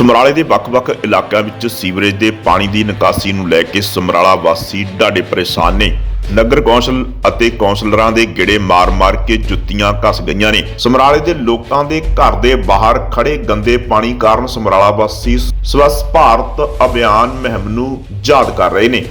ਸਮਰਾਲੇ ਦੇ ਵੱਖ-ਵੱਖ ਇਲਾਕਿਆਂ ਵਿੱਚ ਸੀਵਰੇਜ ਦੇ ਪਾਣੀ ਦੀ ਨਿਕਾਸੀ ਨੂੰ ਲੈ ਕੇ ਸਮਰਾਲਾ ਵਾਸੀ ਡਾਢੇ ਪਰੇਸ਼ਾਨ ਨੇ। ਨਗਰ ਕੌਂਸਲ ਅਤੇ ਕੌਂਸਲਰਾਂ ਦੇ ਗੇੜੇ ਮਾਰ-ਮਾਰ ਕੇ ਜੁੱਤੀਆਂ ਘਸ ਗਈਆਂ ਨੇ। ਸਮਰਾਲੇ ਦੇ ਲੋਕਾਂ ਦੇ ਘਰ ਦੇ ਬਾਹਰ ਖੜੇ ਗੰਦੇ ਪਾਣੀ ਕਾਰਨ ਸਮਰਾਲਾ ਵਾਸੀ ਸਵੱਛ ਭਾਰਤ ਅਭਿਆਨ ਮੁਹਿੰਮ ਨੂੰ ਯਾਦ ਕਰ ਰਹੇ ਨੇ।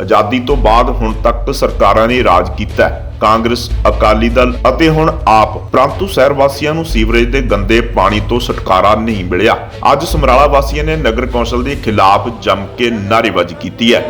ਆਜ਼ਾਦੀ ਤੋਂ ਬਾਅਦ ਹੁਣ ਤੱਕ ਸਰਕਾਰਾਂ ਨੇ ਰਾਜ ਕੀਤਾ ਕਾਂਗਰਸ, ਅਕਾਲੀ ਦਲ ਅਤੇ ਹੁਣ ਆਪ ਪ੍ਰੰਤੂ ਸ਼ਹਿਰ ਵਾਸੀਆਂ ਨੂੰ ਸੀਵਰੇਜ ਦੇ ਗੰਦੇ ਪਾਣੀ ਤੋਂ ਛੁਟਕਾਰਾ ਨਹੀਂ ਮਿਲਿਆ। ਅੱਜ ਸਮਰਾਲਾ ਵਾਸੀਆਂ ਨੇ ਨਗਰ ਕੌਂਸਲ ਦੇ ਖਿਲਾਫ ਜੰਮ ਕੇ ਨਾਅਰੇਬਾਜ਼ੀ ਕੀਤੀ ਹੈ।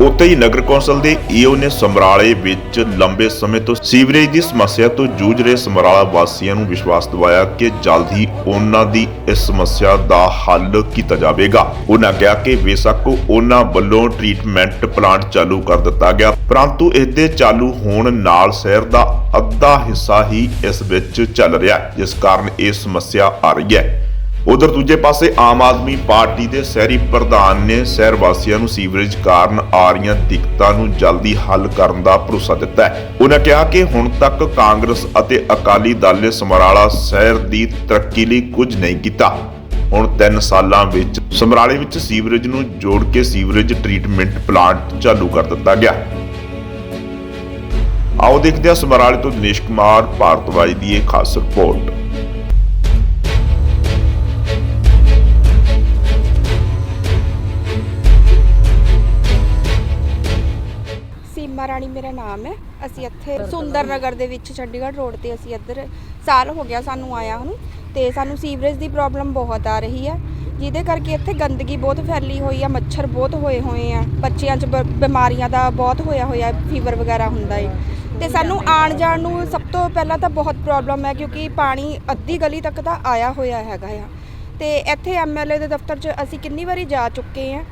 ਉੱਥੇ ਹੀ ਨਗਰ ਕੌਂਸਲ ਦੇ ਈਓ ਨੇ ਸਮਰਾਲੇ ਵਿੱਚ ਲੰਬੇ ਸਮੇਂ ਤੋਂ ਸੀਵਰੇਜ ਦੀ ਸਮੱਸਿਆ ਤੋਂ ਜੂਝ ਰਹੇ ਸਮਰਾਲਾ ਵਾਸੀਆਂ ਨੂੰ ਵਿਸ਼ਵਾਸ ਦਿਵਾਇਆ ਕਿ ਜਲਦ ਹੀ ਉਹਨਾਂ ਦੀ ਇਸ ਸਮੱਸਿਆ ਦਾ ਹੱਲ ਕੀਤਾ ਜਾਵੇਗਾ। ਉਹਨਾਂ ਕਿਹਾ ਕਿ ਬੇਸ਼ੱਕ ਉਹਨਾਂ ਵੱਲੋਂ ਟ੍ਰੀਟਮੈਂਟ ਪਲਾਂਟ ਚਾਲੂ ਕਰ ਦਿੱਤਾ ਗਿਆ, ਪਰੰਤੂ ਇਸ ਦੇ ਚਾਲੂ ਹੋਣ ਨਾਲ ਸ਼ਹਿਰ ਦਾ ਅੱਧਾ ਹਿੱਸਾ ਹੀ ਇਸ ਵਿੱਚ ਚੱਲ ਰਿਹਾ ਜਿਸ ਕਾਰਨ ਇਹ ਸਮੱਸਿਆ ਆ ਰਹੀ ਹੈ। ਉਧਰ ਦੂਜੇ ਪਾਸੇ ਆਮ ਆਦਮੀ ਪਾਰਟੀ ਦੇ ਸ਼ਹਿਰੀ ਪ੍ਰਧਾਨ ਨੇ ਸ਼ਹਿਰ ਵਾਸੀਆਂ ਨੂੰ ਸੀਵਰੇਜ ਕਾਰਨ ਆ ਰਹੀਆਂ ਦਿੱਕਤਾਂ ਨੂੰ ਜਲਦੀ ਹੱਲ ਕਰਨ ਦਾ ਭਰੋਸਾ ਦਿੱਤਾ ਹੈ। ਉਹਨਾਂ ਕਿਹਾ ਕਿ ਹੁਣ ਤੱਕ ਕਾਂਗਰਸ ਅਤੇ ਅਕਾਲੀ ਦਲ ਨੇ ਸਮਰਾਲਾ ਸ਼ਹਿਰ ਦੀ ਤਰੱਕੀ ਲਈ ਕੁਝ ਨਹੀਂ ਕੀਤਾ। ਹੁਣ 3 ਸਾਲਾਂ ਵਿੱਚ ਸਮਰਾਲੇ ਵਿੱਚ ਸੀਵਰੇਜ ਨੂੰ ਜੋੜ ਕੇ ਸੀਵਰੇਜ ਟ੍ਰੀਟਮੈਂਟ ਪਲਾਂਟ ਚਾਲੂ ਕਰ ਦਿੱਤਾ ਗਿਆ। ਆਓ ਦੇਖਦੇ ਹਾਂ ਸਮਰਾਲੇ ਤੋਂ ਦਿਨੇਸ਼ ਕੁਮਾਰ ਭਾਰਤਵਾਜ ਦੀ ਇਹ ਖਾਸ ਰਿਪੋਰਟ। ਰਾਣੀ ਮੇਰਾ ਨਾਮ ਹੈ। ਅਸੀਂ ਇੱਥੇ ਸੁੰਦਰ ਨਗਰ ਦੇ ਵਿੱਚ ਚੰਡੀਗੜ੍ਹ ਰੋਡ ਤੇ ਅਸੀਂ ਇੱਧਰ ਸਾਲ ਹੋ ਗਿਆ ਸਾਨੂੰ ਆਇਆ ਨੂੰ ਤੇ ਸਾਨੂੰ ਸੀਵਰੇਜ ਦੀ ਪ੍ਰੋਬਲਮ ਬਹੁਤ ਆ ਰਹੀ ਹੈ ਜਿਹਦੇ ਕਰਕੇ ਇੱਥੇ ਗੰਦਗੀ ਬਹੁਤ ਫੈਲੀ ਹੋਈ ਆ, ਮੱਛਰ ਬਹੁਤ ਹੋਏ ਹੋਏ ਆ, ਬੱਚਿਆਂ 'ਚ ਬ- ਬਿਮਾਰੀਆਂ ਦਾ ਬਹੁਤ ਹੋਇਆ ਹੋਇਆ ਫੀਵਰ ਵਗੈਰਾ ਹੁੰਦਾ ਏ। ਤੇ ਸਾਨੂੰ ਆਉਣ ਜਾਣ ਨੂੰ ਸਭ ਤੋਂ ਪਹਿਲਾਂ ਤਾਂ ਬਹੁਤ ਪ੍ਰੋਬਲਮ ਹੈ ਕਿਉਂਕਿ ਪਾਣੀ ਅੱਧੀ ਗਲੀ ਤੱਕ ਤਾਂ ਆਇਆ ਹੋਇਆ ਹੈਗਾ ਆ। ਤੇ ਇੱਥੇ ਐਮਐਲਏ ਦੇ ਦਫ਼ਤਰ 'ਚ ਅਸੀਂ ਕਿੰਨੀ ਵਾਰੀ ਜਾ ਚੁੱਕੇ ਆ।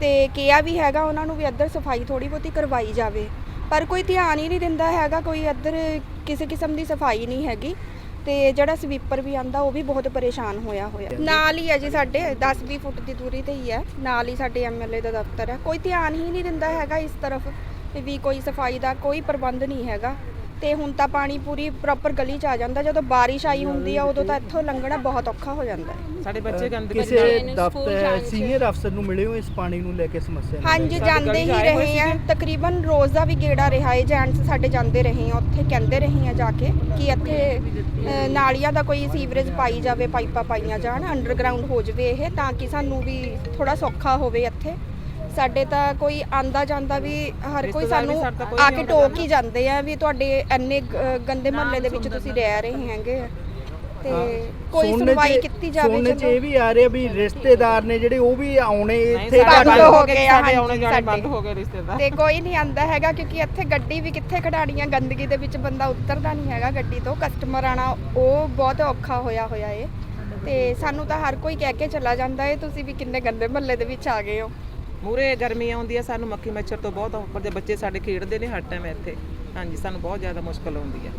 ਤੇ ਕਿਹਾ ਵੀ ਹੈਗਾ ਉਹਨਾਂ ਨੂੰ ਵੀ ਇੱਧਰ ਸਫ਼ਾਈ ਥੋੜੀ ਬਹੁਤੀ ਕਰਵਾਈ ਜਾਵੇ। ਪਰ ਕੋਈ ਧਿਆਨ ਹੀ ਨਹੀਂ ਦਿੰਦਾ ਹੈਗਾ ਕੋਈ ਇੱਧਰ ਕਿਸੇ ਕਿਸਮ ਦੀ ਸਫ਼ਾਈ ਨਹੀਂ ਹੈਗੀ ਤੇ ਜਿਹੜਾ ਸਵੀਪਰ ਵੀ ਆਂਦਾ ਉਹ ਵੀ ਬਹੁਤ ਪਰੇਸ਼ਾਨ ਹੋਇਆ ਹੋਇਆ। ਨਾਲ ਹੀ ਹੈ ਜੀ ਸਾਡੇ 10-20 ਫੁੱਟ ਦੀ ਦੂਰੀ ਤੇ ਹੀ ਹੈ ਨਾਲ ਹੀ ਸਾਡੇ ਐਮਐਲਏ ਦਾ ਦਫ਼ਤਰ ਹੈ। ਕੋਈ ਧਿਆਨ ਹੀ ਨਹੀਂ ਦਿੰਦਾ ਹੈਗਾ ਇਸ ਤਰਫ ਵੀ ਕੋਈ ਸਫ਼ਾਈ ਦਾ ਕੋਈ ਪ੍ਰਬੰਧ ਨਹੀਂ ਹੈਗਾ। ਤੇ ਹੁਣ ਤਾਂ ਪਾਣੀ ਪੂਰੀ ਪ੍ਰੋਪਰ ਗਲੀ 'ਚ ਆ ਜਾਂਦਾ। ਜਦੋਂ ਬਾਰਿਸ਼ ਆਈ ਹੁੰਦੀ ਆ ਉਦੋਂ ਤਾਂ ਇੱਥੋਂ ਲੰਘਣਾ ਬਹੁਤ ਔਖਾ ਹੋ ਜਾਂਦਾ ਹੈ। ਸਾਡੇ ਬੱਚੇ ਗੰਦਗੀ ਕਿਸੇ ਦਫ਼ਤਰ ਸੀਨੀਅਰ ਅਫਸਰ ਨੂੰ ਮਿਲੇ ਹੋ ਇਸ ਪਾਣੀ ਨੂੰ ਲੈ ਕੇ ਸਮੱਸਿਆ ਨੂੰ ਹਾਂਜੀ ਜਾਂਦੇ ਹੀ ਰਹੇ ਆ। ਤਕਰੀਬਨ ਰੋਜ਼ ਦਾ ਵੀ ਗੇੜਾ ਰਿਹਾ ਹੈ ਜੈਂਟਸ ਸਾਡੇ ਜਾਂਦੇ ਰਹੇ ਆ ਉੱਥੇ ਕਹਿੰਦੇ ਰਹੇ ਆ ਜਾ ਕੇ ਕਿ ਇੱਥੇ ਅ, ਨਾਲੀਆਂ ਦਾ ਕੋਈ ਸੀਵਰੇਜ ਪਾਈ ਜਾਵੇ ਪਾਈਪਾਂ ਪਾਈਆਂ ਜਾਣ ਅੰਡਰਗਰਾਉਂਡ ਹੋ ਜਵੇ ਇਹ ਤਾਂ ਕਿ ਸਾਨੂੰ ਵੀ ਥੋੜਾ ਸੌਖਾ ਹੋਵੇ ਇੱਥੇ। ਸਾਡੇ ਤਾਂ ਕੋਈ ਆਂਦਾ ਜਾਂਦਾ ਵੀ ਹਰ ਕੋਈ ਸਾਨੂੰ ਆ ਕੇ ਟੋਕ ਹੀ ਜਾਂਦੇ। ਆ ਵੀ ਤੁਹਾਡੇ ਇੰਨੇ ਗੰਦੇ ਮਹੱਲੇ ਦੇ ਵਿੱਚ ਤੁਸੀਂ ਰਹਿ ਰਹੇ ਹੈਗੇ ਆ। ਤੇ ਕੋਈ ਸੁਣਵਾਈ ਕੀਤੀ ਜਾਵੇ ਸੁਣਨੇ 'ਚ ਇਹ ਵੀ ਆ ਰਿਹਾ ਵੀ ਰਿਸ਼ਤੇਦਾਰ ਨੇ ਜਿਹੜੇ ਉਹ ਵੀ ਆਉਣੇ ਇੱਥੇ ਬੰਦ ਘੱਟ- ਹੋ ਗਏ ਆ, ਸਾਡੇ ਆਉਣੇ ਹਾਂਜੀ, ਜਾਣੇ ਸਾਡੇ। ਬੰਦ ਹੋ ਗਏ ਰਿਸ਼ਤੇਦਾਰ। ਤੇ ਕੋਈ ਨਹੀਂ ਆਂਦਾ ਹੈਗਾ ਕਿਉਂਕਿ ਇੱਥੇ ਗੱਡੀ ਵੀ ਕਿੱਥੇ ਖੜਾਣੀਆਂ ਗੰਦਗੀ ਦੇ ਵਿੱਚ ਬੰਦਾ ਉਤਰਦਾ ਨਹੀਂ ਹੈਗਾ ਗੱਡੀ ਤੋਂ। ਕਸਟਮਰ ਆਣਾ ਉਹ ਬਹੁਤ ਔਖਾ ਹੋਇਆ ਹੋਇਆ ਏ। ਤੇ ਸਾਨੂੰ ਤਾਂ ਹਰ ਕੋਈ ਕਹਿ ਕੇ ਚਲਾ ਜਾਂਦਾ ਏ ਤੁਸੀਂ ਵੀ ਕਿੰਨੇ ਗੰਦੇ ਮਹੱਲੇ ਦੇ ਵਿੱਚ ਆ ਗਏ ਹੋ। ਮੂਰੇ ਗਰਮੀ ਆਉਂਦੀ ਹੈ ਸਾਨੂੰ ਮੱਖੀ ਮੱਛਰ ਤੋਂ ਬਹੁਤ ਉੱਪਰ ਦੇ ਬੱਚੇ ਸਾਡੇ ਖੇਡਦੇ ਨੇ ਹਰ ਟਾਈਮ ਇੱਥੇ। ਹਾਂਜੀ ਸਾਨੂੰ ਬਹੁਤ ਜ਼ਿਆਦਾ ਮੁਸ਼ਕਲ ਆਉਂਦੀ ਹੈ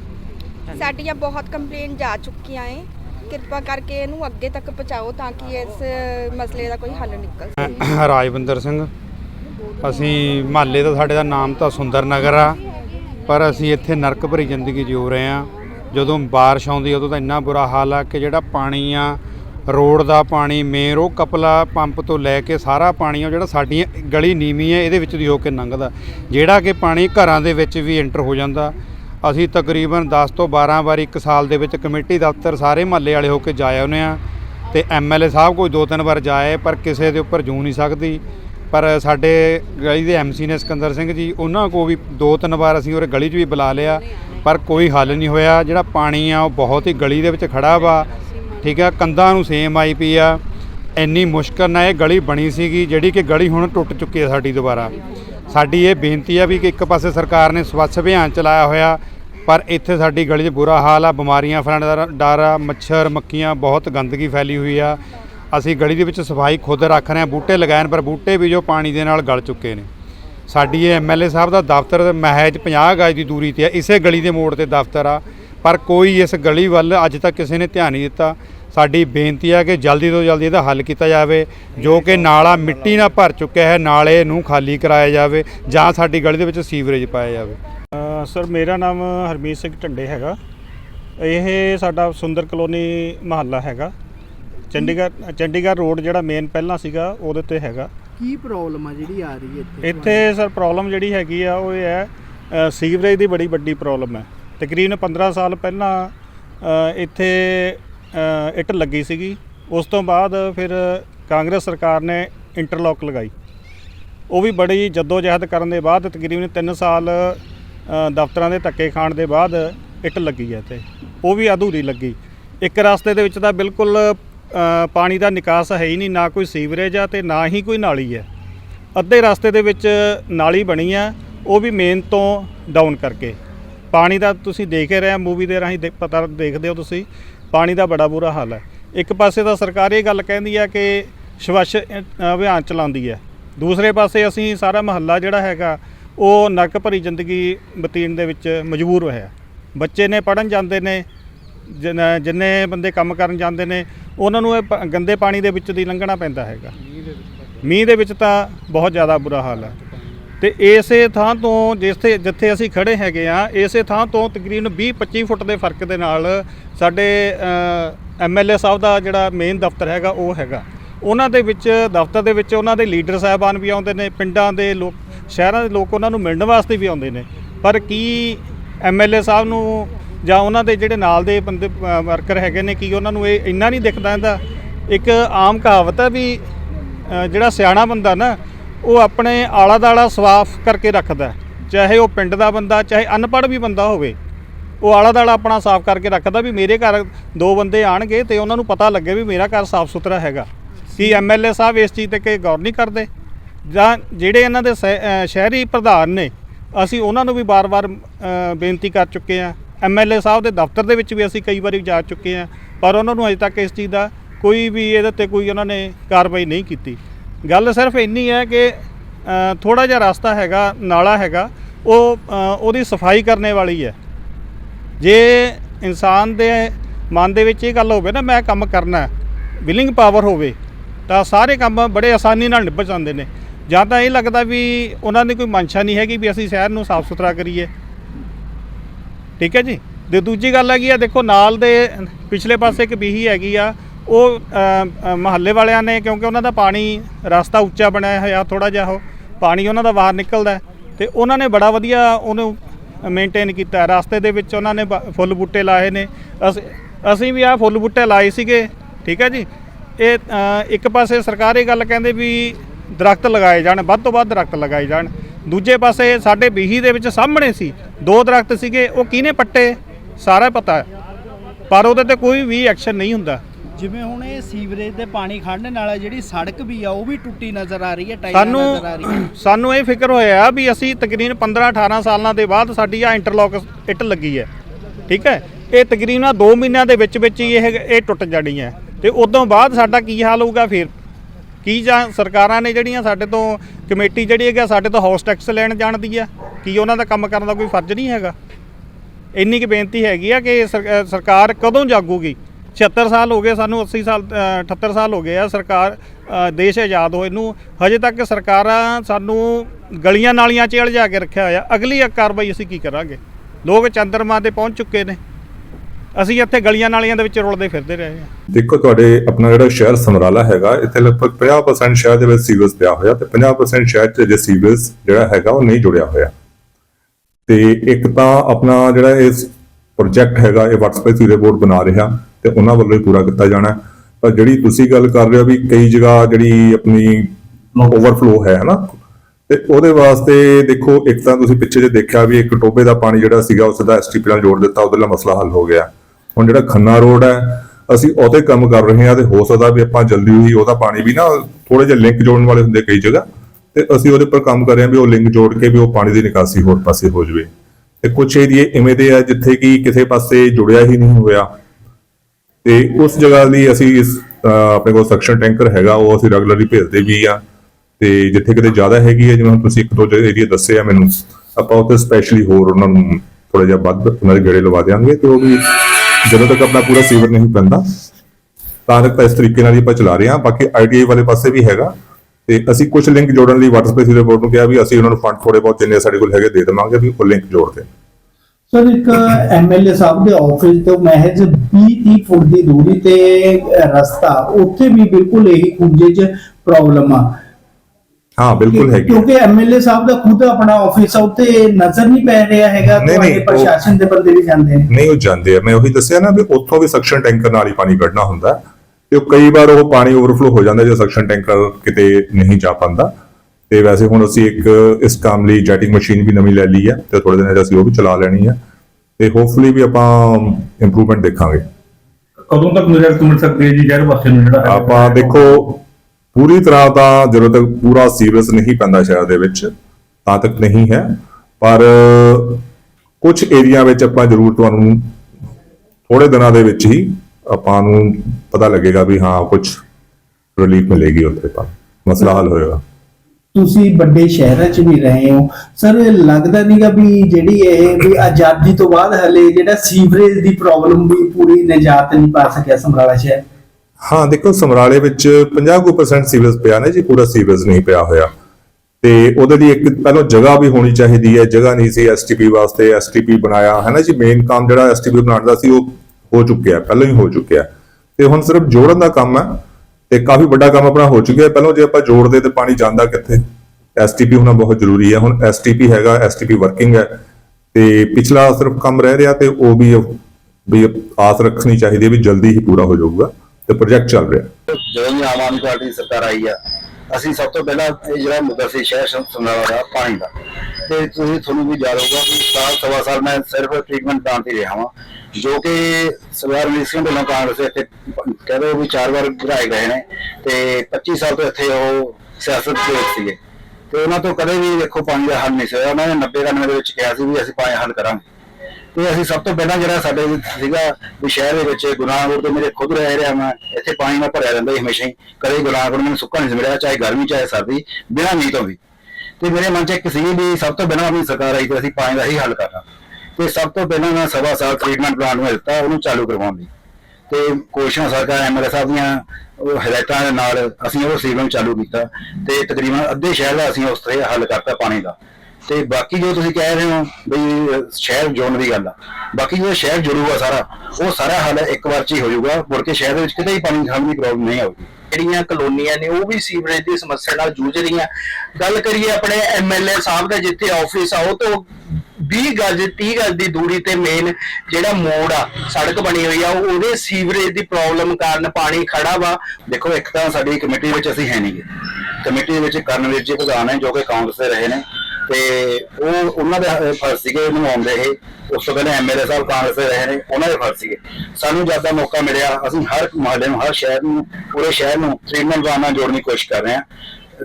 ਹਾਂਜੀ। ਸਾਡੀਆਂ ਬਹੁਤ ਕੰਪਲੇਂਟ ਜਾ ਚੁੱਕੀਆਂ ਏ। ਕਿਰਪਾ ਕਰਕੇ ਇਹਨੂੰ ਅੱਗੇ ਤੱਕ ਪਹੁੰਚਾਓ ਤਾਂ ਕਿ ਇਸ ਮਸਲੇ ਦਾ ਕੋਈ ਹੱਲ ਨਿਕਲ ਸਕੇ। ਰਾਜਵਿੰਦਰ ਸਿੰਘ ਅਸੀਂ ਮਹੱਲੇ ਦਾ ਸਾਡੇ ਦਾ ਨਾਮ ਤਾਂ ਸੁੰਦਰ ਨਗਰ ਆ ਪਰ ਅਸੀਂ ਇੱਥੇ ਨਰਕ ਭਰੀ ਜ਼ਿੰਦਗੀ ਜਿਉ ਰਹੇ ਆ। ਜਦੋਂ ਬਾਰਿਸ਼ ਆਉਂਦੀ ਆ ਉਦੋਂ ਤਾਂ ਇੰਨਾ ਬੁਰਾ ਹਾਲ ਆ ਕਿ ਜਿਹੜਾ ਪਾਣੀ ਆ ਰੋਡ ਦਾ ਪਾਣੀ ਮੇਨ ਉਹ ਕਪਲਾ ਪੰਪ ਤੋਂ ਲੈ ਕੇ ਸਾਰਾ ਪਾਣੀ ਉਹ ਜਿਹੜਾ ਸਾਡੀ ਗਲੀ ਨੀਵੀਂ ਹੈ ਇਹਦੇ ਵਿੱਚ ਦੀ ਹੋ ਕੇ ਲੰਘਦਾ। ਜਿਹੜਾ ਕਿ ਪਾਣੀ ਘਰਾਂ ਦੇ ਵਿੱਚ ਵੀ ਐਂਟਰ ਹੋ ਜਾਂਦਾ। ਅਸੀਂ ਤਕਰੀਬਨ 10 ਤੋਂ 12 ਵਾਰ ਇੱਕ ਸਾਲ ਦੇ ਵਿੱਚ ਕਮੇਟੀ ਦਫ਼ਤਰ ਸਾਰੇ ਮਹੱਲੇ ਵਾਲੇ ਹੋ ਕੇ ਜਾਏ ਆਉਂਦੇ ਆ ਤੇ ਐਮਐਲਏ ਸਾਹਿਬ ਕੋਈ ਦੋ ਤਿੰਨ ਵਾਰ ਜਾਏ ਪਰ ਕਿਸੇ ਦੇ ਉੱਪਰ ਜੂ ਨਹੀਂ ਸਕਦੀ। ਪਰ ਸਾਡੇ ਗਲੀ ਦੇ ਐਮਸੀ ਨੇ ਸਿਕੰਦਰ ਸਿੰਘ ਜੀ, ਉਹਨਾਂ ਕੋ ਵੀ ਦੋ ਤਿੰਨ ਵਾਰ ਅਸੀਂ ਉਹਰੇ ਗਲੀ 'ਚ ਵੀ ਬੁਲਾ ਲਿਆ। ਪਰ ਕੋਈ ਹੱਲ ਨਹੀਂ ਹੋਇਆ। ਜਿਹੜਾ ਪਾਣੀ ਆ, ਉਹ ਬਹੁਤ ਹੀ ਗਲੀ ਦੇ ਵਿੱਚ ਖੜਾ ਵਾ। ਠੀਕ ਆ, ਕੰਧਾਂ ਨੂੰ ਸੇਮ ਆਈ ਪਈ ਆ। ਇੰਨੀ ਮੁਸ਼ਕਲ ਨਾਲ ਇਹ ਗਲੀ ਬਣੀ ਸੀਗੀ, ਜਿਹੜੀ ਕਿ ਗਲੀ ਹੁਣ ਟੁੱਟ ਚੁੱਕੀ ਹੈ ਸਾਡੀ ਦੁਬਾਰਾ। ਸਾਡੀ ਇਹ ਬੇਨਤੀ ਆ ਵੀ ਕਿ ਇੱਕ ਪਾਸੇ ਸਰਕਾਰ ਨੇ ਸਵੱਛ ਅਭਿਆਨ ਚਲਾਇਆ ਹੋਇਆ, ਪਰ ਇੱਥੇ ਸਾਡੀ ਗਲੀ 'ਚ ਬੁਰਾ ਹਾਲ ਆ। ਬਿਮਾਰੀਆਂ ਫੈਲਣ ਦਾ ਡਰ ਆ, ਮੱਛਰ ਮੱਖੀਆਂ ਬਹੁਤ ਗੰਦਗੀ ਫੈਲੀ ਹੋਈ ਆ। ਅਸੀਂ ਗਲੀ ਦੇ ਵਿੱਚ ਸਫ਼ਾਈ ਖੁਦ ਰੱਖ ਰਹੇ ਹਾਂ ਬੂਟੇ ਲਗਾਏ ਪਰ ਬੂਟੇ ਵੀ ਜੋ ਪਾਣੀ ਦੇ ਨਾਲ ਗਲ ਚੁੱਕੇ ਨੇ। ਸਾਡੀ ਇਹ ਐਮਐਲਏ ਸਾਹਿਬ ਦਾ ਦਫ਼ਤਰ ਮਹਿਜ 50 ਗਜ ਦੀ ਦੂਰੀ ਤੇ ਆ, ਇਸੇ ਗਲੀ ਦੇ ਮੋੜ ਤੇ ਦਫ਼ਤਰ ਆ। ਪਰ ਕੋਈ ਇਸ ਗਲੀ ਵੱਲ ਅੱਜ ਤੱਕ ਕਿਸੇ ਨੇ ਧਿਆਨ ਨਹੀਂ ਦਿੱਤਾ। ਸਾਡੀ ਬੇਨਤੀ ਹੈ ਕਿ ਜਲਦੀ ਤੋਂ ਜਲਦੀ ਇਹਦਾ ਹੱਲ ਕੀਤਾ ਜਾਵੇ ਜੋ ਕਿ ਨਾਲਾ ਮਿੱਟੀ ਨਾਲ ਭਰ ਚੁੱਕਿਆ ਹੈ ਨਾਲੇ ਨੂੰ ਖਾਲੀ ਕਰਾਇਆ ਜਾਵੇ ਜਾਂ ਸਾਡੀ ਗਲੀ ਦੇ ਵਿੱਚ ਸੀਵਰੇਜ ਪਾਇਆ ਜਾਵੇ। ਸਰ ਮੇਰਾ ਨਾਮ ਹਰਮੀਤ ਸਿੰਘ ਢੰਡੇ ਹੈਗਾ। ਇਹ ਸਾਡਾ ਸੁੰਦਰ ਕਲੋਨੀ ਮਹੱਲਾ ਹੈਗਾ। ਚੰਡੀਗੜ੍ਹ ਚੰਡੀਗੜ੍ਹ ਰੋਡ ਜਿਹੜਾ ਮੇਨ ਪਹਿਲਾਂ ਸੀਗਾ ਉਹਦੇ ਤੇ ਹੈਗਾ। ਕੀ ਪ੍ਰੋਬਲਮ ਆ ਜਿਹੜੀ ਆ ਰਹੀ ਹੈ ਇੱਥੇ ਇੱਥੇ ਸਰ ਪ੍ਰੋਬਲਮ ਜਿਹੜੀ ਹੈਗੀ ਆ ਉਹ ਇਹ ਹੈ ਸੀਵਰੇਜ ਦੀ ਬੜੀ ਵੱਡੀ ਪ੍ਰੋਬਲਮ ਹੈ। ਤਕਰੀਬਨ 15 ਸਾਲ ਪਹਿਲਾਂ ਇੱਥੇ ਇੱਟ ਲੱਗੀ ਸੀਗੀ। ਉਸ ਤੋਂ ਬਾਅਦ ਫਿਰ ਕਾਂਗਰਸ ਸਰਕਾਰ ਨੇ ਇੰਟਰਲੌਕ ਲਗਾਈ। ਉਹ ਵੀ ਬੜੀ ਜਹਿਦ ਕਰਨ ਦੇ ਬਾਅਦ ਤਕਰੀਬਨ 3 ਸਾਲ ਦਫ਼ਤਰਾਂ ਦੇ ਧੱਕੇ ਖਾਣ ਦੇ ਬਾਅਦ ਇੱਟ ਲੱਗੀ ਹੈ ਇੱਥੇ। ਉਹ ਵੀ ਅਧੂਰੀ ਲੱਗੀ। ਇੱਕ ਰਸਤੇ ਦੇ ਵਿੱਚ ਤਾਂ ਬਿਲਕੁਲ ਪਾਣੀ ਦਾ ਨਿਕਾਸ ਹੈ ਹੀ ਨਹੀਂ, ਨਾ ਕੋਈ ਸੀਵਰੇਜ ਆ ਤੇ ਨਾ ਹੀ ਕੋਈ ਨਾਲੀ ਹੈ। ਅੱਧੇ ਰਸਤੇ ਦੇ ਵਿੱਚ ਨਾਲੀ ਬਣੀ ਆ ਉਹ ਵੀ ਮੇਨ ਤੋਂ ਡਾਊਨ ਕਰਕੇ। ਪਾਣੀ ਦਾ ਤੁਸੀਂ ਦੇਖ ਰਹੇ ਆ, ਮੂਵੀ ਦੇ ਰਾਹੀਂ ਦੇ- ਪਤਾ ਦੇਖਦੇ ਹੋ ਤੁਸੀਂ। ਪਾਣੀ ਦਾ ਬੜਾ ਬੁਰਾ ਹਾਲ ਹੈ। ਇੱਕ ਪਾਸੇ ਤਾਂ ਸਰਕਾਰ ਇਹ ਗੱਲ ਕਹਿੰਦੀ ਹੈ ਕਿ ਸਵੱਛ ਅਭਿਆਨ ਚਲਾਉਂਦੀ ਹੈ। ਦੂਸਰੇ ਪਾਸੇ ਅਸੀਂ ਸਾਰਾ ਮਹੱਲਾ ਜਿਹੜਾ ਹੈਗਾ, ਉਹ ਨਰਕ ਭਰੀ ਜ਼ਿੰਦਗੀ ਬਤੀਣ ਦੇ ਵਿੱਚ ਮਜਬੂਰ ਹੋਇਆ ਬੱਚੇ ਨੇ ਪੜਨ ਜਾਂਦੇ ਨੇ ਜਿੰਨੇ ਬੰਦੇ ਕੰਮ ਕਰਨ ਜਾਂਦੇ ਨੇ, ਉਹਨਾਂ ਨੂੰ ਇਹ ਪ- ਗੰਦੇ ਪਾਣੀ ਦੇ ਵਿੱਚ ਦੀ ਲੰਘਣਾ ਪੈਂਦਾ ਹੈਗਾ। ਮੀਂਹ ਦੇ ਵਿੱਚ ਤਾਂ ਬਹੁਤ ਜ਼ਿਆਦਾ ਬੁਰਾ ਹਾਲ ਹੈ। ਤੇ ਇਸੇ ਥਾਂ ਤੋਂ ਜਿੱਥੇ ਜਿੱਥੇ ਅਸੀਂ ਖੜੇ ਹੈਗੇ ਆ, ਇਸੇ ਥਾਂ ਤੋਂ ਤਕਰੀਬਨ 20 25 ਫੁੱਟ ਦੇ ਫ਼ਰਕ ਦੇ ਨਾਲ ਸਾਡੇ ਐਮਐਲਏ ਸਾਹਿਬ ਦਾ ਜਿਹੜਾ ਮੇਨ ਦਫ਼ਤਰ ਹੈਗਾ ਉਹ ਹੈਗਾ। ਉਹਨਾਂ ਦੇ ਵਿੱਚ, ਦਫ਼ਤਰ ਦੇ ਵਿੱਚ ਉਹਨਾਂ ਦੇ ਲੀਡਰ ਸਾਹਿਬਾਨ ਵੀ ਆਉਂਦੇ ਨੇ, ਪਿੰਡਾਂ ਦੇ ਲੋਕ ਸ਼ਹਿਰਾਂ ਦੇ ਲੋਕ ਉਹਨਾਂ ਨੂੰ ਮਿਲਣ ਵਾਸਤੇ ਵੀ ਆਉਂਦੇ ਨੇ। ਪਰ ਕੀ ਐਮਐਲਏ ਸਾਹਿਬ ਨੂੰ ਜਾਂ ਉਹਨਾਂ ਦੇ ਜਿਹੜੇ ਨਾਲ ਦੇ ਬੰਦੇ ਵਰਕਰ ਹੈਗੇ ਨੇ, ਕੀ ਉਹਨਾਂ ਨੂੰ ਇਹ ਇੰਨਾ ਨਹੀਂ ਦਿਖਦਾ ਇਹਦਾ? ਇੱਕ ਆਮ ਕਹਾਵਤ ਹੈ ਵੀ ਜਿਹੜਾ ਸਿਆਣਾ ਬੰਦਾ ਨਾ ਉਹ ਆਪਣੇ ਆਲਾ ਦਾਲਾ ਸਾਫ਼ ਕਰਕੇ ਰੱਖਦਾ ਚਾਹੇ ਉਹ ਪਿੰਡ ਦਾ ਬੰਦਾ, ਚਾਹੇ ਅਨਪੜ੍ਹ ਵੀ ਬੰਦਾ ਹੋਵੇ, ਉਹ ਆਲਾ ਦਾਲਾ ਆਪਣਾ ਸਾਫ਼ ਕਰਕੇ ਰੱਖਦਾ ਵੀ ਮੇਰੇ ਘਰ ਦੋ ਬੰਦੇ ਆਣਗੇ ਤੇ ਉਹਨਾਂ ਨੂੰ ਪਤਾ ਲੱਗੇ ਵੀ ਮੇਰਾ ਘਰ ਸਾਫ਼ ਸੁਥਰਾ ਹੈਗਾ। ਕੀ ਐਮਐਲਏ ਸਾਹਿਬ ਇਸ ਚੀਜ਼ ਤੇ ਕਿ ਗੌਰ ਨਹੀਂ ਕਰਦੇ? ਜਾਂ ਜਿਹੜੇ ਇਹਨਾਂ ਦੇ ਸਹਿ- ਸ਼ਹਿਰੀ ਪ੍ਰਧਾਨ ਨੇ, ਅਸੀਂ ਉਹਨਾਂ ਨੂੰ ਵੀ ਬਾਰ-ਬਾਰ ਬੇਨਤੀ ਕਰ ਚੁੱਕੇ ਹਾਂ। ਐਮਐਲਏ ਸਾਹਿਬ ਦੇ ਦਫ਼ਤਰ ਦੇ ਵਿੱਚ ਵੀ ਅਸੀਂ ਕਈ ਵਾਰੀ ਜਾ ਚੁੱਕੇ ਹਾਂ, ਪਰ ਉਹਨਾਂ ਨੂੰ ਅਜੇ ਤੱਕ ਇਸ ਚੀਜ਼ ਦਾ ਕੋਈ ਵੀ ਇਹਦੇ ਤੇ ਕੋਈ ਉਹਨਾਂ ਨੇ ਕਾਰਵਾਈ ਨਹੀਂ ਕੀਤੀ। ਗੱਲ ਸਿਰਫ ਇੰਨੀ ਹੈ ਕਿ ਥੋੜਾ ਜਿਹਾ ਰਸਤਾ ਹੈਗਾ, ਨਾਲਾ ਹੈਗਾ, ਉਹ ਉਹਦੀ ਸਫ਼ਾਈ ਕਰਨੇ ਵਾਲੀ ਹੈ। ਜੇ ਇਨਸਾਨ ਦੇ ਮਨ ਦੇ ਵਿੱਚ ਇਹ ਗੱਲ ਹੋਵੇ ਨਾ, ਮੈਂ ਕੰਮ ਕਰਨਾ ਵਿਲਿੰਗ ਪਾਵਰ ਹੋਵੇ, ਤਾਂ ਸਾਰੇ ਕੰਮ ਬੜੇ ਆਸਾਨੀ ਨਾਲ ਨਿਭੜ ਜਾਂਦੇ ਨੇ। ਜਾਂ ਤਾਂ ਇਹ ਲੱਗਦਾ ਵੀ ਉਹਨਾਂ ਦੀ ਕੋਈ ਮਨਸ਼ਾ ਨਹੀਂ ਹੈਗੀ ਵੀ ਅਸੀਂ ਸ਼ਹਿਰ ਨੂੰ ਸਾਫ਼ ਸੁਥਰਾ ਕਰੀਏ। ਠੀਕ ਹੈ ਜੀ? ਤੇ ਦੂਜੀ ਗੱਲ ਹੈਗੀ ਆ, ਦੇਖੋ, ਨਾਲ ਦੇ ਪਿਛਲੇ ਪਾਸੇ ਇੱਕ ਬੀਹੀ ਹੈਗੀ ਆ ਉਹ ਮਹੱਲੇ ਵਾਲਿਆਂ ਨੇ, ਕਿਉਂਕਿ ਉਹਨਾਂ ਦਾ ਪਾਣੀ ਰਸਤਾ ਉੱਚਾ ਬਣਿਆ ਹੋਇਆ ਥੋੜਾ ਜਿਹਾ ਉਹ, ਪਾਣੀ ਉਹਨਾਂ ਦਾ ਬਾਹਰ ਨਿਕਲਦਾ ਹੈ, ਤੇ ਉਹਨਾਂ ਨੇ ਬੜਾ ਵਧੀਆ ਉਹਨੂੰ ਮੇਨਟੇਨ ਕੀਤਾ ਰਸਤੇ ਦੇ ਵਿੱਚ ਉਹਨਾਂ ਨੇ ਬ- ਫੁੱਲ ਬੂਟੇ ਲਾਏ ਨੇ। ਅਸੀਂ ਅਸੀਂ ਵੀ ਆ ਫੁੱਲ ਬੂਟੇ ਲਾਏ ਸੀਗੇ, ਠੀਕ ਹੈ ਜੀ? ਇਹ ਇੱਕ ਪਾਸੇ ਸਰਕਾਰ ਇਹ ਗੱਲ ਕਹਿੰਦੇ ਵੀ ਦਰਖਤ ਲਗਾਏ ਜਾਣ, ਵੱਧ ਤੋਂ ਵੱਧ ਦਰਖਤ ਲਗਾਏ ਜਾਣ। ਦੂਜੇ ਪਾਸੇ ਸਾਡੇ ਬੀਹੀ ਦੇ ਵਿੱਚ ਸਾਹਮਣੇ ਸੀ, ਦੋ ਦਰਖਤ ਸੀਗੇ, ਉਹ ਕਿਹਨੇ ਪੱਟੇ? ਸਾਰਾ ਪਤਾ ਪਰ ਉਹਦੇ ਤੇ ਕੋਈ ਵੀ ਐਕਸ਼ਨ ਨਹੀਂ ਹੁੰਦਾ। ਜਿਵੇਂ ਹੁਣ ਇਹ ਸੀਵਰੇਜ ਦੇ ਪਾਣੀ ਖੜਨ ਨਾਲ ਜਿਹੜੀ ਸੜਕ ਵੀ ਆ ਉਹ ਵੀ ਟੁੱਟੀ ਨਜ਼ਰ ਆ ਰਹੀ ਹੈ ਸਾਨੂੰ ਨਜ਼ਰ ਆ ਰਹੀ ਹੈ ਸਾਨੂੰ ਇਹ ਫਿਕਰ ਹੋਇਆ ਵੀ ਅਸੀਂ ਤਕਰੀਬਨ 15 18 ਸਾਲਾਂ ਦੇ ਬਾਅਦ ਸਾਡੀ ਆ ਇੰਟਰਲੌਕ ਇੱਟ ਲੱਗੀ ਹੈ। ਠੀਕ ਹੈ? ਇਹ ਤਕਰੀਬਨ 2 ਮਹੀਨਿਆਂ ਦੇ ਵਿੱਚ ਵਿੱਚ ਹੀ ਇਹ ਇਹ ਟੁੱਟ ਜਾਣੀ ਹੈ। ਤੇ ਉਦੋਂ ਬਾਅਦ ਸਾਡਾ ਕੀ ਹਾਲ ਹੋਊਗਾ ਫਿਰ? ਕੀ ਜਾਂ ਸਰਕਾਰਾਂ ਨੇ ਜਿਹੜੀਆਂ ਸਾਡੇ ਤੋਂ ਕਮੇਟੀ ਜਿਹੜੀ ਹੈਗਾ ਸਾਡੇ ਤੋਂ ਹਾਊਸ ਟੈਕਸ ਲੈਣ ਜਾਣਦੀ ਆ? ਕੀ ਉਹਨਾਂ ਦਾ ਕੰਮ ਕਰਨ ਦਾ ਕੋਈ ਫਰਜ਼ ਨਹੀਂ ਹੈਗਾ? ਇੰਨੀ ਕੁ ਬੇਨਤੀ ਹੈਗੀ ਆ ਕਿ ਸਰਕਾਰ ਕਦੋਂ ਜਾਗੂਗੀ? 76 ਸਾਲ ਹੋ ਗਏ ਸਾਨੂੰ 80 ਸਾਲ ਅ, 78 ਸਾਲ ਹੋ ਗਏ ਆ ਸਰਕਾਰ ਦੇਸ਼ ਆਜ਼ਾਦ ਹੋਏ ਨੂੰ। ਹਜੇ ਤੱਕ ਸਰਕਾਰਾਂ ਸਾਨੂੰ ਗਲੀਆਂ ਨਾਲੀਆਂ 'ਚ ਉਲਝਾ ਕੇ ਰੱਖਿਆ ਹੋਇਆ। ਅਗਲੀ ਕਾਰਵਾਈ ਅਸੀਂ ਕੀ ਕਰਾਂਗੇ? ਲੋਕ ਚੰਦਰਮਾ ਤੇ ਪਹੁੰਚ ਚੁੱਕੇ ਨੇ। ਅਸੀਂ ਇੱਥੇ ਗਲੀਆਂ ਨਾਲੀਆਂ ਦੇ ਵਿੱਚ ਰੁਲਦੇ ਫਿਰਦੇ ਰਹੇ ਹਾਂ। ਦੇਖੋ ਤੁਹਾਡੇ ਆਪਣਾ ਜਿਹੜਾ ਸ਼ਹਿਰ ਸਮਰਾਲਾ ਹੈਗਾ ਇੱਥੇ ਲਗਭਗ 50% ਸ਼ਹਿਰ ਦੇ ਵਿੱਚ ਸੀਵਰੇਜ ਪਿਆ ਹੋਇਆ ਤੇ 50% ਸ਼ਹਿਰ 'ਚ ਜੇ ਸੀਵਰੇਜ ਜਿਹੜਾ ਹੈਗਾ ਉਹ ਨਹੀਂ ਜੁੜਿਆ ਹੋਇਆ। ਤੇ ਇੱਕ ਤਾਂ ਆਪਣਾ ਜਿਹੜਾ ਇਸ ਪ੍ਰੋਜੈਕਟ ਹੈਗਾ ਇਹ WhatsApp ਸੀਵਰੇਜ ਬੋਰਡ ਬਣਾ ਰਿਹਾ। ਤੇ ਉਹਨਾਂ ਵੱਲੋਂ ਹੀ ਪੂਰਾ ਕੀਤਾ ਜਾਣਾ ਹੈ। ਪਰ ਜਿਹੜੀ ਤੁਸੀਂ ਗੱਲ ਕਰ ਰਹੇ ਹੋ ਵੀ ਕਈ ਜਗ੍ਹਾ ਜਿਹੜੀ ਆਪਣੀ ਓਵਰਫਲੋ ਹੈ ਹਨਾ ਤੇ ਉਹਦੇ ਵਾਸਤੇ ਦੇਖੋ, ਇੱਕ ਤਾਂ ਤੁਸੀਂ ਪਿੱਛੇ ਜੇ ਦੇਖਿਆ ਵੀ ਇੱਕ ਟੋਬੇ ਦਾ ਪਾਣੀ ਜਿਹੜਾ ਸੀਗਾ, ਉਸ ਦਾ ਐਸਟੀਪੀ ਨਾਲ ਜੋੜ ਦਿੱਤਾ ਉਹਦੇ ਨਾਲ ਮਸਲਾ ਹੱਲ ਹੋ ਗਿਆ। ਹੁਣ ਜਿਹੜਾ ਖੰਨਾ ਰੋਡ ਹੈ, ਅਸੀਂ ਉਹਤੇ ਕੰਮ ਕਰ ਰਹੇ ਹਾਂ ਤੇ ਹੋ ਸਕਦਾ ਵੀ ਆਪਾਂ ਜਲਦੀ ਹੀ ਉਹਦਾ ਪਾਣੀ ਵੀ ਨਾ ਥੋੜੇ ਜਿਹਾ ਲਿੰਕ ਜੋੜਨ ਵਾਲੇ ਹੁੰਦੇ ਕਈ ਜਗ੍ਹਾ, ਤੇ ਅਸੀਂ ਉਹਦੇ ਉੱਪਰ ਕੰਮ ਕਰ ਰਹੇ ਹਾਂ ਵੀ ਉਹ ਲਿੰਕ ਜੋੜ ਕੇ ਵੀ ਉਹ ਪਾਣੀ ਦੀ ਨਿਕਾਸੀ ਹੋਰ ਪਾਸੇ ਹੋ ਜਾਵੇ। ਤੇ ਕੁਝ ਏਰੀਏ ਇਵੇਂ ਦੇ ਆ ਜਿੱਥੇ ਕਿ ਕਿਸੇ ਪਾਸੇ ਜੁੜਿਆ ਹੀ ਨਹੀਂ ਹੋਇਆ। ਤੇ ਉਸ ਜਗ੍ਹਾ ਲਈ ਅਸੀਂ ਇਸ ਆਪਣੇ ਕੋਲ ਸਕਸ਼ਨ ਟੈਂਕਰ ਹੈਗਾ, ਉਹ ਅਸੀਂ ਰੈਗੂਲਰਲੀ ਭੇਜਦੇ ਵੀ ਆ। ਤੇ ਜਿੱਥੇ ਕਿਤੇ ਜ਼ਿਆਦਾ ਹੈਗੀ ਹੈ, ਜਿਵੇਂ ਹੁਣ ਤੁਸੀਂ ਇੱਕ ਦੋ ਏਰੀਆ ਦੱਸੇ ਆ ਮੈਨੂੰ, ਆਪਾਂ ਉੱਥੇ ਸਪੈਸ਼ਲੀ ਹੋਰ ਉਹਨਾਂ ਨੂੰ ਥੋੜਾ ਜਿਹਾ ਵੱਧ ਉਹਨਾਂ ਦੇ ਗੇੜੇ ਲਵਾ ਦੇਵਾਂਗੇ ਤੇ ਉਹ ਵੀ ਜਦੋਂ ਤੱਕ ਆਪਣਾ ਪੂਰਾ ਸੀਵਰ ਨਹੀਂ ਪੈਂਦਾ, ਤਾਂ ਤੱਕ ਇਸ ਤਰੀਕੇ ਨਾਲ ਹੀ ਆਪਾਂ ਚਲਾ ਰਹੇ ਹਾਂ। ਬਾਕੀ ਆਈਡੀਆਈ ਵਾਲੇ ਪਾਸੇ ਵੀ ਹੈਗਾ ਤੇ ਅਸੀਂ ਕੁਝ ਲਿੰਕ ਜੋੜਨ ਲਈ ਵਾਟਰ ਸਪੇਸ ਰਿਪੋਰਟ ਨੂੰ ਕਿਹਾ ਵੀ ਅਸੀਂ ਉਹਨਾਂ ਨੂੰ ਫੰਡ ਥੋੜੇ ਬਹੁਤ ਜਿੰਨੇ ਸਾਡੇ ਕੋਲ ਹੈਗੇ ਦੇ ਦੇਵਾਂਗੇ, ਵੀ ਉਹ ਲਿੰਕ ਜੋੜ ਦੇ ਸਰ ਇੱਕ ਐਮਐਲਏ ਸਾਹਿਬ ਦੇ ਆਫਿਸ ਤੋਂ ਮਹਿਜ਼ 20-30 ਫੁੱਟ ਦੀ ਦੂਰੀ ਤੇ ਰਸਤਾ ਉੱਥੇ ਵੀ ਬਿਲਕੁਲ ਇਹੀ ਖੁੰਝੇ 'ਚ ਪ੍ਰੋਬਲਮ ਆ ਹਾਂ ਬਿਲਕੁਲ ਹੈਗੀ ਹੈ। ਕਿਉਂਕਿ ਐਮਐਲਏ ਸਾਹਿਬ ਦਾ ਖੁਦ ਆਪਣਾ ਆਫਿਸ ਆ ਉੱਥੇ ਨਜ਼ਰ ਨਹੀਂ ਪੈ ਰਿਹਾ ਹੈਗਾ ਤੁਹਾਡੇ ਪ੍ਰਸ਼ਾਸਨ ਦੇ ਬੰਦੇ ਵੀ ਜਾਂਦੇ ਨੇ ਨਹੀਂ ਉਹ ਜਾਂਦੇ ਆ ਮੈਂ ਉਹੀ ਦੱਸਿਆ ਨਾ ਵੀ ਉੱਥੋਂ ਵੀ ਸਕਸ਼ਨ ਟੈਂਕਰ ਨਾਲ ਹੀ ਪਾਣੀ ਕੱਢਣਾ ਹੁੰਦਾ। ਤੇ ਉਹ ਕਈ ਵਾਰ ਉਹ ਪਾਣੀ ਓਵਰਫਲੋ ਹੋ ਜਾਂਦਾ ਜੇ ਸਕਸ਼ਨ ਟੈਂਕਰ ਕਿਤੇ ਨਹੀਂ ਜਾ ਪਾਉਂਦਾ ਤੇ ਵੈਸੇ ਹੁਣ ਅਸੀਂ ਇੱਕ ਇਸ ਕੰਮ ਲਈ ਜੈਟਿੰਗ ਮਸ਼ੀਨ ਵੀ ਨਵੀਂ ਲੈ ਲਈ ਹੈ ਤੇ ਥੋੜੇ ਦਿਨਾਂ 'ਚ ਅਸੀਂ ਉਹ ਵੀ ਚਲਾ ਲੈਣੀ ਹੈ ਤੇ ਹੋਪਫੁਲੀ ਵੀ ਆਪਾਂ ਇੰਪਰੂਵਮੈਂਟ ਦੇਖਾਂਗੇ। ਕਦੋਂ ਤੱਕ ਰਿਜ਼ਲਟ ਮਿਲ ਸਕਦੇ ਜੀ ਜ਼ਹਿਰ ਵਾਸਤੇ ਨੂੰ ਜਿਹੜਾ ਆਪਾਂ ਦੇਖੋ ਪੂਰੀ ਤਰ੍ਹਾਂ ਤਾਂ ਜਦੋਂ ਤੱਕ ਪੂਰਾ ਸੀਰੀਅਸ ਨਹੀਂ ਪੈਂਦਾ ਸ਼ਹਿਰ ਦੇ ਵਿੱਚ ਤਾਂ ਤੱਕ ਨਹੀਂ ਹੈ। ਪਰ ਕੁਝ ਏਰੀਆ ਵਿੱਚ ਆਪਾਂ ਜ਼ਰੂਰ ਤੁਹਾਨੂੰ ਥੋੜੇ ਦਿਨਾਂ ਦੇ ਵਿੱਚ ਹੀ ਆਪਾਂ ਨੂੰ ਪਤਾ ਲੱਗੇਗਾ ਵੀ ਹਾਂ ਕੁਝ ਰਿਲੀਫ ਮਿਲੇਗੀ ਉੱਥੇ ਤਾਂ ਮਸਲਾ ਹੱਲ ਹੋਏਗਾ। ਤੁਸੀਂ ਵੱਡੇ ਸ਼ਹਿਰਾਂ 'ਚ ਵੀ ਰਹੇ ਹੋ। ਸਰ ਲੱਗਦਾ ਨਹੀਂਗਾ ਵੀ ਜਿਹੜੀ ਇਹ ਵੀ ਆਜ਼ਾਦੀ ਤੋਂ ਬਾਅਦ ਹਲੇ ਜਿਹੜਾ ਸੀਵਰੇਜ ਦੀ ਪ੍ਰੋਬਲਮ ਵੀ ਪੂਰੀ ਨਿਜਾਤ ਨਹੀਂ ਪਾ ਸਕਿਆ ਸਮਰਾਲਾ ਸ਼ਹਿਰ? ਹਾਂ, ਦੇਖੋ ਸਮਰਾਲੇ ਵਿੱਚ 50% ਸੀਵਰੇਜ ਪਿਆ ਨੇ ਜੀ, ਪੂਰਾ ਸੀਵਰੇਜ ਨਹੀਂ ਪਿਆ ਹੋਇਆ। ਤੇ ਉਹਦੇ ਲਈ ਇੱਕ ਪਹਿਲਾਂ ਜਗ੍ਹਾ ਵੀ ਹੋਣੀ ਚਾਹੀਦੀ ਹੈ, ਜਗ੍ਹਾ ਨਹੀਂ ਸੀ ਐਸਟੀਪੀ ਵਾਸਤੇ ਐਸਟੀਪੀ ਬਣਾਇਆ, ਹੈ ਨਾ ਜੀ? ਮੇਨ ਕੰਮ ਜਿਹੜਾ ਐਸਟੀਪੀ ਬਣਾਉਣ ਦਾ ਸੀ, ਉਹ ਹੋ ਚੁੱਕਿਆ, ਪਹਿਲਾਂ ਹੀ ਹੋ ਚੁੱਕਿਆ। ਤੇ ਹੁਣ ਸਿਰਫ ਜੋੜਨ ਦਾ ਕੰਮ ਹੈ। ਤੇ ਕਾਫੀ ਵੱਡਾ ਕੰਮ ਆਪਣਾ ਹੋ ਚੁੱਕਿਆ ਪਹਿਲਾਂ ਜੇ ਆਪਾਂ ਜੋੜਦੇ ਤੇ ਪਾਣੀ ਜਾਂਦਾ ਕਿੱਥੇ? ਐਸਟੀਪੀ ਹੋਣਾ ਬਹੁਤ ਜ਼ਰੂਰੀ ਹੈ। ਹੁਣ ਐਸਟੀਪੀ ਹੈਗਾ ਐਸਟੀਪੀ ਵਰਕਿੰਗ ਹੈ। ਤੇ ਪਿਛਲਾ ਸਿਰਫ ਕੰਮ ਰਹਿ ਰਿਹਾ ਤੇ ਉਹ ਵੀ ਵੀ ਆਸ ਰੱਖਣੀ ਚਾਹੀਦੀ ਹੈ ਵੀ ਜਲਦੀ ਹੀ ਪੂਰਾ ਹੋ ਜਾਊਗਾ ਤੇ ਪ੍ਰੋਜੈਕਟ ਚੱਲ ਰਿਹਾ। ਜਦੋਂ ਆਮ ਆਦਮੀ ਪਾਰਟੀ ਸਰਕਾਰ ਆਈ ਆ ਅਸੀਂ ਸਭ ਤੋਂ ਪਹਿਲਾਂ ਇਹ ਜਿਹੜਾ ਮੁੱਦਾ ਸੀ ਸ਼ਹਿਰ ਸੰ- ਦਾ, ਪਾਣੀ ਦਾ। ਤੇ ਤੁਸੀਂ, ਤੁਹਾਨੂੰ ਵੀ ਯਾਦ ਹੋਊਗਾ ਕਿ ਸਾਲ, ਸਵਾ ਸਾਲ ਮੈਂ ਸਿਰਫ ਟ੍ਰੀਟਮੈਂਟ ਪਲਾਂਟ ਤੇ ਰਿਹਾ ਹਾਂ ਜੋ ਕਿ ਸਰਦਾਰ ਮਨੀਸ਼ ਸਿੰਘ ਢਿੱਲੋਂ ਕਾਂਗਰਸ ਇੱਥੇ ਕਹਿ ਲਓ ਵੀ ਚਾਰ ਵਾਰ ਵਿਧਾਇਕ ਰਹੇ ਨੇ ਤੇ 25 ਸਾਲ ਤੋਂ ਇੱਥੇ ਉਹ ਸਿਆਸਤ ਦੇ ਵਿੱਚ ਸੀਗੇ। ਤੇ ਉਹਨਾਂ ਤੋਂ ਕਦੇ ਵੀ ਦੇਖੋ ਪਾਣੀ ਦਾ ਹੱਲ ਨਹੀਂ ਸੀ ਉਹਨਾਂ ਨੇ 90 91 ਦੇ ਵਿੱਚ ਕਿਹਾ ਸੀ ਵੀ ਅਸੀਂ ਪਾਣੀ ਹੱਲ ਕਰਾਂਗੇ। ਤੇ ਅਸੀਂ ਸਭ ਤੋਂ ਪਹਿਲਾਂ ਜਿਹੜਾ ਸਾਡੇ ਸੀਗਾ ਵੀ ਸ਼ਹਿਰ ਦੇ ਵਿੱਚ ਗੁਨਾਹਗੁਰ ਤੋਂ ਮੇਰੇ ਖੁਦ ਰਹਿ ਰਿਹਾ ਮੈਂ ਇੱਥੇ ਪਾਣੀ ਨਾਲ ਭਰਿਆ ਰਹਿੰਦਾ ਸੀ ਹਮੇਸ਼ਾ ਹੀ। ਕਦੇ ਗੁਨਾਹਗੁਰ ਮੈਨੂੰ ਸੁੱਕਾ ਨਹੀਂ ਮਿਲਿਆ, ਚਾਹੇ ਗਰਮੀ, ਚਾਹੇ ਸਰਦੀ, ਬਿਨਾਂ ਮੀਂਹ ਤੋਂ ਵੀ। ਤੇ ਮੇਰੇ ਮਨ 'ਚ ਇੱਕ ਸੀ ਵੀ ਸਭ ਤੋਂ ਪਹਿਲਾਂ ਆਪਣੀ ਸਰਕਾਰ ਆਈ ਤੇ ਅਸੀਂ ਪਾਣੀ ਦਾ ਹੀ ਹੱਲ ਕਰਨਾ। ਤੇ ਸਭ ਤੋਂ ਪਹਿਲਾਂ ਮੈਂ ਸਵਾ ਸਾਲ ਟ੍ਰੀਟਮੈਂਟ ਪਲਾਂਟ ਨੂੰ ਦਿੱਤਾ, ਉਹਨੂੰ ਚਾਲੂ ਕਰਵਾਉਣ ਲਈ। ਤੇ ਕੋਸ਼ਿਸ਼ਾਂ ਸਰਕਾਰ ਐਮਐਲਏ ਸਾਹਿਬ ਦੀਆਂ ਉਹ ਹਦਾਇਤਾਂ ਦੇ ਨਾਲ ਅਸੀਂ ਉਹ ਸੀਵਰੇਜ ਚਾਲੂ ਕੀਤਾ। ਤੇ ਤਕਰੀਬਨ ਅੱਧੇ ਸ਼ਹਿਰ ਦਾ ਅਸੀਂ ਉਸ ਤਰ੍ਹਾਂ ਹੱਲ ਕਰਤਾ ਪਾਣੀ ਦਾ। ਤੇ ਬਾਕੀ ਜੋ ਤੁਸੀਂ ਕਹਿ ਰਹੇ ਹੋ ਵੀ ਅਹ, ਸ਼ਹਿਰ ਜੋੜਨ ਦੀ ਗੱਲ ਆ। ਬਾਕੀ ਜੋ ਸ਼ਹਿਰ ਜੁੜੂਗਾ ਸਾਰਾ ਉਹ ਸਾਰਾ ਹੱਲ ਇੱਕ ਵਾਰ ਚ ਹੀ ਹੋ ਜਾਊਗਾ। ਮੁੜ ਕੇ ਸ਼ਹਿਰ ਦੇ ਵਿੱਚ ਕਿਤੇ ਹੀ ਪਾਣੀ ਖਾਣ ਦੀ ਪ੍ਰੋਬਲਮ ਨਹੀਂ ਆਊਗੀ। ਜਿਹੜੀਆਂ ਕਲੋਨੀਆਂ ਨੇ ਉਹ ਵੀ ਸੀਵਰੇਜ ਦੀ ਸਮੱਸਿਆ ਨਾਲ ਜੂਝ ਰਹੀਆਂ। ਗੱਲ ਕਰੀਏ ਆਪਣੇ ਐਮਐਲਏ ਸਾਹਿਬ ਦਾ ਜਿੱਥੇ ਆਫਿਸ ਆ ਉਹ ਤੋਂ 20 ਗਜ 30 ਗਜ ਦੀ ਦੂਰੀ ਤੇ ਮੇਨ ਜਿਹੜਾ ਮੋੜ ਆ ਸੜਕ ਬਣੀ ਹੋਈ ਆ ਉਹ- ਉਹਦੇ ਸੀਵਰੇਜ ਦੀ ਪ੍ਰੋਬਲਮ ਕਾਰਨ ਪਾਣੀ ਖੜਾ ਵਾ। ਦੇਖੋ ਇੱਕ ਤਾਂ ਸਾਡੀ ਕਮੇਟੀ ਵਿੱਚ ਅਸੀਂ ਹੈ ਨਹੀਂਗੇ ਕਮੇਟੀ ਦੇ ਵਿੱਚ ਕਰਨਵੀਰ ਜੀ ਪ੍ਰਧਾਨ ਹੈ ਜੋ ਕਿ ਕਾਂਗਰਸ ਦੇ ਰਹੇ ਨੇ। ਤੇ ਉਹ ਉਹਨਾਂ ਦੇ ਅਹ, ਫਰਜ਼ ਸੀਗੇ ਨਿਭਾਉਂਦੇ ਇਹ। ਉਸ ਤੋਂ ਪਹਿਲਾਂ ਐਮਐਲਏ ਸਾਹਿਬ ਕਾਂਗਰਸ ਦੇ ਰਹੇ ਨੇ ਉਹਨਾਂ ਦੇ ਫਰਜ਼ ਸੀਗੇ। ਸਾਨੂੰ ਜਦ ਮੌਕਾ ਮਿਲਿਆ ਅਸੀਂ ਹਰ ਮੁਹੱਲੇ ਨੂੰ ਹਰ ਸ਼ਹਿਰ ਨੂੰ ਪੂਰੇ ਸ਼ਹਿਰ ਨੂੰ ਟ੍ਰੀਟਮੈਂਟ ਪਲਾਨ ਨਾਲ ਜੋੜਨ ਦੀ ਕੋਸ਼ਿਸ਼ ਕਰ ਰਹੇ ਹਾਂ।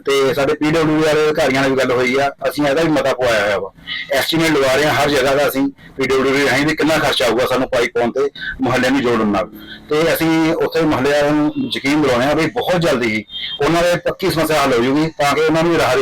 ਤੇ ਸਾਡੇ ਪੀਡਬਲਯੂ ਵਾਲੇ ਅਧਿਕਾਰੀਆਂ ਨਾਲ ਵੀ ਗੱਲ ਹੋਈ ਆ। ਅਸੀਂ ਇਹਦਾ ਵੀ ਮਤਾ ਪਵਾਇਆ ਹੋਇਆ ਵਾ। ਐਸਟੀਮੇਟ ਲਵਾ ਰਹੇ ਹਾਂ ਹਰ ਜਗ੍ਹਾ ਦਾ ਅਸੀਂ ਪੀਡਬਲਯੂ ਰਾਹੀਂ ਵੀ ਕਿੰਨਾ ਖਰਚਾ ਆਊਗਾ ਸਾਨੂੰ ਪਾਈਪ ਪਾਉਣ ਤੇ ਮੁਹੱਲੇ ਨੂੰ ਜੋੜਨ ਨਾਲ। ਤੇ ਅਸੀਂ ਉੱਥੇ ਮੁਹੱਲੇ ਵਾਲਿਆਂ ਨੂੰ ਯਕੀਨ ਦਿਲਾਉਂਦੇ ਹਾਂ ਵੀ ਬਹੁਤ ਜਲਦੀ ਹੀ ਉਹਨਾਂ ਦੇ ਪੱਕੀ ਸਮੱਸਿਆ ਹੱਲ ਹੋ ਜੂਗੀ ਤਾਂ ਕਿ ਉਹਨਾਂ ਨੂੰ ਵੀ ਰਾਹਤ